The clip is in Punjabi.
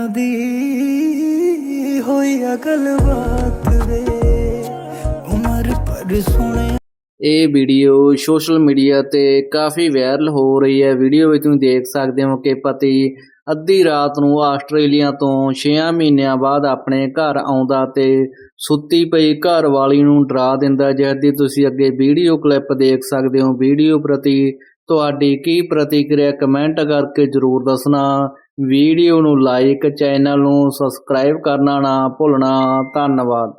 ਨੈਣਾ ਦੀ ਹੋਈ ਅਕਲ ਬਾਤ ਵੇ। ਉਮਰ ਪਰ ਸੁਣਿਆ ਇਹ ਵੀਡੀਓ ਸੋਸ਼ਲ ਮੀਡੀਆ ਤੇ ਕਾਫੀ ਵਾਇਰਲ ਹੋ ਰਹੀ ਹੈ। ਵੀਡੀਓ ਵਿੱਚ ਤੁਸੀਂ ਦੇਖ ਸਕਦੇ ਹੋ ਕਿ ਪਤੀ ਅੱਧੀ ਰਾਤ ਨੂੰ ਆਸਟ੍ਰੇਲੀਆ ਤੋਂ 6 ਮਹੀਨਿਆਂ ਬਾਅਦ ਆਪਣੇ ਘਰ ਆਉਂਦਾ ਤੇ ਸੁੱਤੀ ਪਈ ਘਰ ਵਾਲੀ ਨੂੰ ਡਰਾ ਦਿੰਦਾ ਜਿਸ ਦੀ ਤੁਸੀਂ ਅੱਗੇ ਵੀਡੀਓ ਕਲਿੱਪ ਦੇਖ ਸਕਦੇ ਹੋ। ਵੀਡੀਓ ਪ੍ਰਤੀ ਤੁਹਾਡੀ ਕੀ ਪ੍ਰਤੀਕਿਰਿਆ? ਕਮੈਂਟ ਕਰਕੇ ਜਰੂਰ ਦੱਸਣਾ। ਵੀਡੀਓ ਨੂੰ ਲਾਈਕ ਚੈਨਲ ਨੂੰ ਸਬਸਕ੍ਰਾਈਬ ਕਰਨਾ ਨਾ ਭੁੱਲਣਾ। ਧੰਨਵਾਦ।